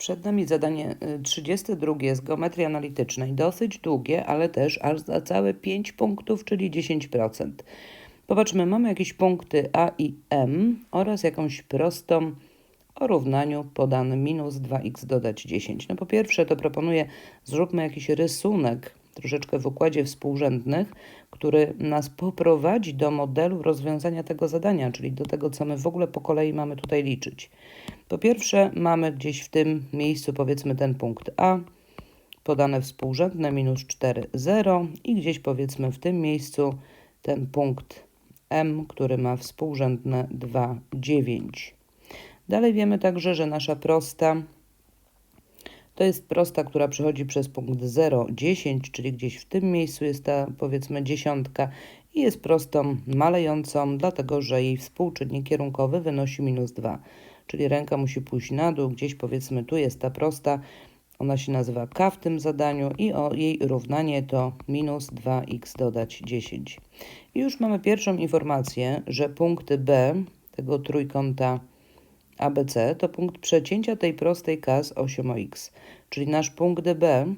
Przed nami zadanie y, 32 z geometrii analitycznej. Dosyć długie, ale też aż za całe 5 punktów, czyli 10%. Popatrzmy, mamy jakieś punkty A i M oraz jakąś prostą o równaniu podanym minus 2x dodać 10. No po pierwsze to proponuję, zróbmy jakiś rysunek troszeczkę w układzie współrzędnych, który nas poprowadzi do modelu rozwiązania tego zadania, czyli do tego, co my w ogóle po kolei mamy tutaj liczyć. Po pierwsze mamy gdzieś w tym miejscu powiedzmy ten punkt A, podane współrzędne minus 4, 0 i gdzieś powiedzmy w tym miejscu ten punkt M, który ma współrzędne 2, 9. Dalej wiemy także, że nasza prosta to jest prosta, która przechodzi przez punkt 0, 10, czyli gdzieś w tym miejscu jest ta powiedzmy dziesiątka i jest prostą malejącą, dlatego że jej współczynnik kierunkowy wynosi minus 2. Czyli ręka musi pójść na dół, gdzieś powiedzmy tu jest ta prosta, ona się nazywa K w tym zadaniu i o jej równanie to minus 2x dodać 10. I już mamy pierwszą informację, że punkty B tego trójkąta ABC to punkt przecięcia tej prostej K z osią x, czyli nasz punkt B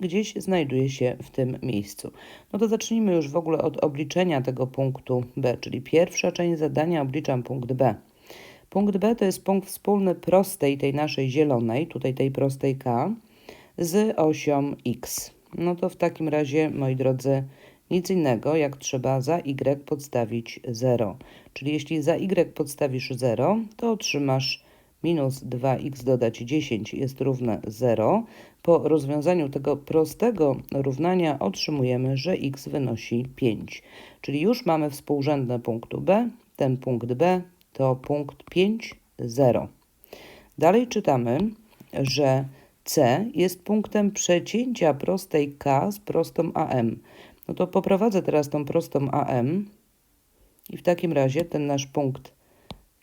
gdzieś znajduje się w tym miejscu. No to zacznijmy już w ogóle od obliczenia tego punktu B, czyli pierwsza część zadania obliczam punkt B. Punkt B to jest punkt wspólny prostej tej naszej zielonej, tutaj tej prostej K, z osią x. No to w takim razie, moi drodzy, nic innego, jak trzeba za y podstawić 0. Czyli jeśli za y podstawisz 0, to otrzymasz minus 2x dodać 10 jest równe 0. Po rozwiązaniu tego prostego równania otrzymujemy, że x wynosi 5. Czyli już mamy współrzędne punktu b. Ten punkt b to punkt 5, 0. Dalej czytamy, że C jest punktem przecięcia prostej K z prostą AM. No to poprowadzę teraz tą prostą AM i w takim razie ten nasz punkt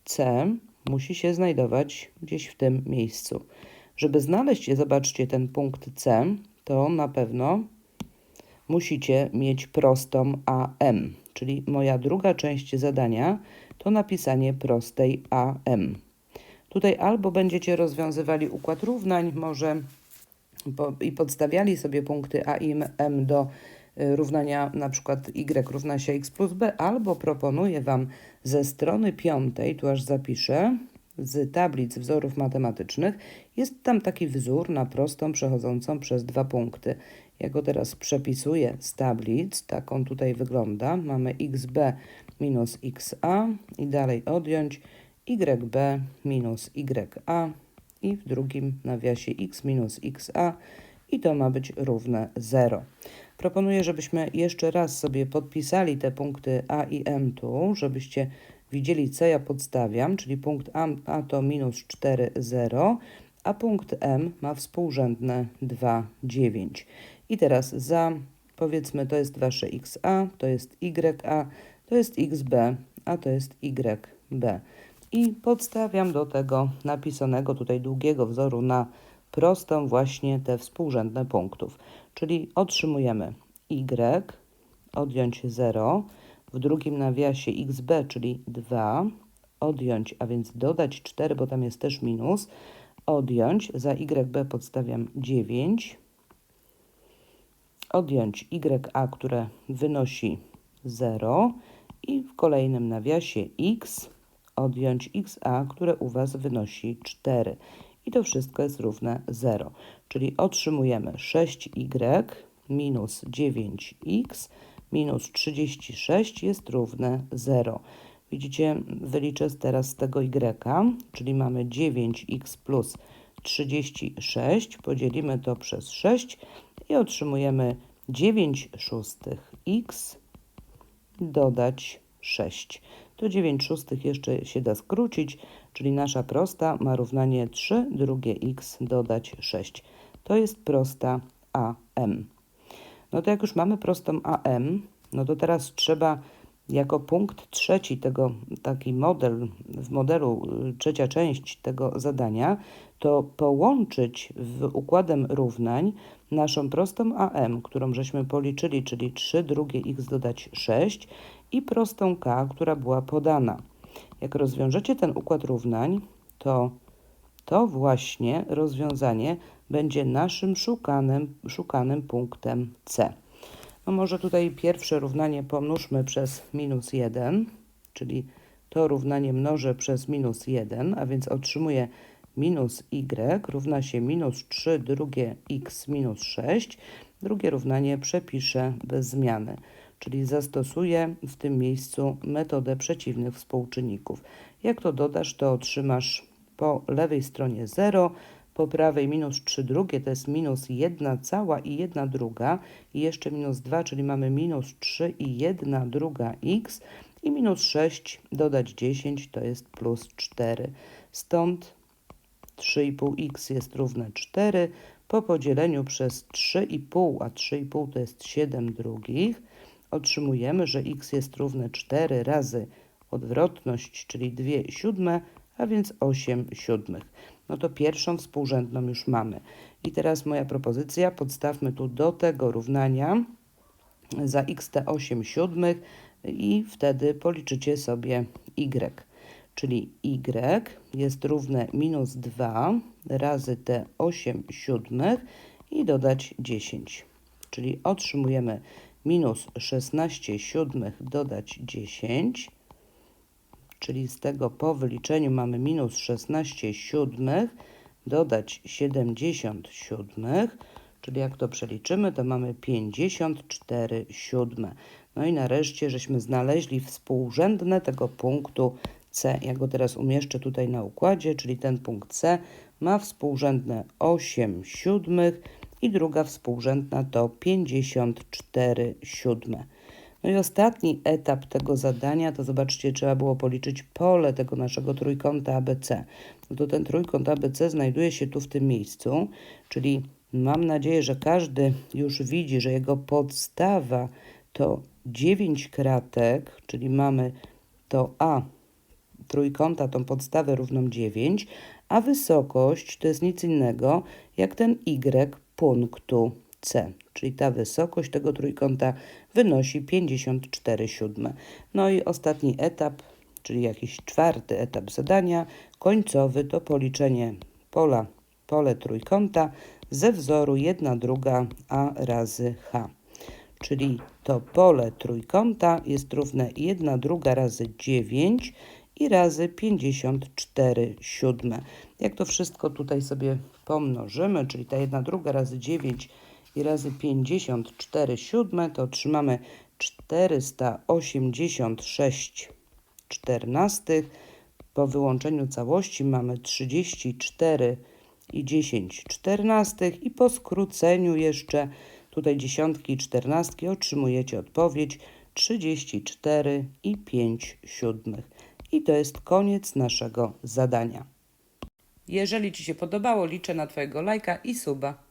C musi się znajdować gdzieś w tym miejscu. Żeby znaleźć, zobaczcie, ten punkt C, to na pewno musicie mieć prostą AM, czyli moja druga część zadania to napisanie prostej AM. Tutaj albo będziecie rozwiązywali układ równań, może i podstawiali sobie punkty A i M do równania na przykład y równa się x plus b, albo proponuję Wam ze strony piątej, tu aż zapiszę, z tablic wzorów matematycznych, jest tam taki wzór na prostą przechodzącą przez dwa punkty. Ja go teraz przepisuję z tablic, tak on tutaj wygląda. Mamy xb minus xa i dalej odjąć yb minus ya i w drugim nawiasie x minus xa i to ma być równe 0. Proponuję, żebyśmy jeszcze raz sobie podpisali te punkty a i m tu, żebyście widzieli, co ja podstawiam, czyli punkt a, a to minus 4, 0, a punkt m ma współrzędne 2, 9. I teraz za, powiedzmy, to jest wasze xa, to jest ya, to jest xb, a to jest yb. I podstawiam do tego napisanego tutaj długiego wzoru na prostą właśnie te współrzędne punktów. Czyli otrzymujemy y, odjąć 0, w drugim nawiasie xb, czyli 2, odjąć, a więc dodać 4, bo tam jest też minus, odjąć, za yb podstawiam 9, odjąć ya, które wynosi 0 i w kolejnym nawiasie x, odjąć xa, które u Was wynosi 4. I to wszystko jest równe 0. Czyli otrzymujemy 6y minus 9x minus 36 jest równe 0. Widzicie, wyliczę teraz z tego y, czyli mamy 9x plus 36, podzielimy to przez 6 i otrzymujemy 9 szóstych x dodać 6. To 9 szóstych jeszcze się da skrócić, czyli nasza prosta ma równanie 3 drugie x dodać 6. To jest prosta AM. No to jak już mamy prostą AM, no to teraz trzeba jako punkt trzeci tego, taki model, w modelu y, trzecia część tego zadania, to połączyć w układem równań naszą prostą AM, którą żeśmy policzyli, czyli 3 drugie x dodać 6 i prostą k, która była podana. Jak rozwiążecie ten układ równań, to to właśnie rozwiązanie będzie naszym szukanym, szukanym punktem C. No może tutaj pierwsze równanie pomnóżmy przez minus 1, czyli to równanie mnożę przez minus 1, a więc otrzymuję minus y równa się minus 3 drugie x minus 6. Drugie równanie przepiszę bez zmiany, czyli zastosuję w tym miejscu metodę przeciwnych współczynników. Jak to dodasz, to otrzymasz po lewej stronie 0, po prawej minus 3 drugie to jest minus 1 cała i 1 druga i jeszcze minus 2, czyli mamy minus 3 i 1 druga x i minus 6 dodać 10 to jest plus 4. Stąd 3,5x jest równe 4 po podzieleniu przez 3,5, a 3,5 to jest 7 drugich, otrzymujemy, że x jest równe 4 razy odwrotność, czyli 2 siódme, a więc 8 siódmych. No to pierwszą współrzędną już mamy. I teraz moja propozycja, podstawmy tu do tego równania za x te 8 siódmych i wtedy policzycie sobie y. Czyli y jest równe minus 2 razy te 8 siódmych i dodać 10. Czyli otrzymujemy minus 16 siódmych dodać 10 czyli z tego po wyliczeniu mamy minus 16 siódmych, dodać 70 siódmych, czyli jak to przeliczymy, to mamy 54 siódme. No i nareszcie żeśmy znaleźli współrzędne tego punktu C. Ja go teraz umieszczę tutaj na układzie, czyli ten punkt C ma współrzędne 8 siódmych i druga współrzędna to 54 siódme. No i ostatni etap tego zadania, to zobaczcie, trzeba było policzyć pole tego naszego trójkąta ABC. No to ten trójkąt ABC znajduje się tu w tym miejscu, czyli mam nadzieję, że każdy już widzi, że jego podstawa to 9 kratek, czyli mamy to A trójkąta, tą podstawę równą 9, a wysokość to jest nic innego jak ten Y punktu C, czyli ta wysokość tego trójkąta wynosi 54 siódme. No i ostatni etap, czyli jakiś czwarty etap zadania, końcowy to policzenie pola, pole trójkąta ze wzoru 1 druga a razy h. Czyli to pole trójkąta jest równe 1 druga razy 9 i razy 54 siódme. Jak to wszystko tutaj sobie pomnożymy, czyli ta 1 druga razy 9 i razy 54 siódme, to otrzymamy 486 czternastych. Po wyłączeniu całości mamy 34 i 10 czternastych i po skróceniu jeszcze tutaj dziesiątki i czternastki otrzymujecie odpowiedź 34 i 5 siódmych. I to jest koniec naszego zadania. Jeżeli Ci się podobało, liczę na Twojego lajka i suba.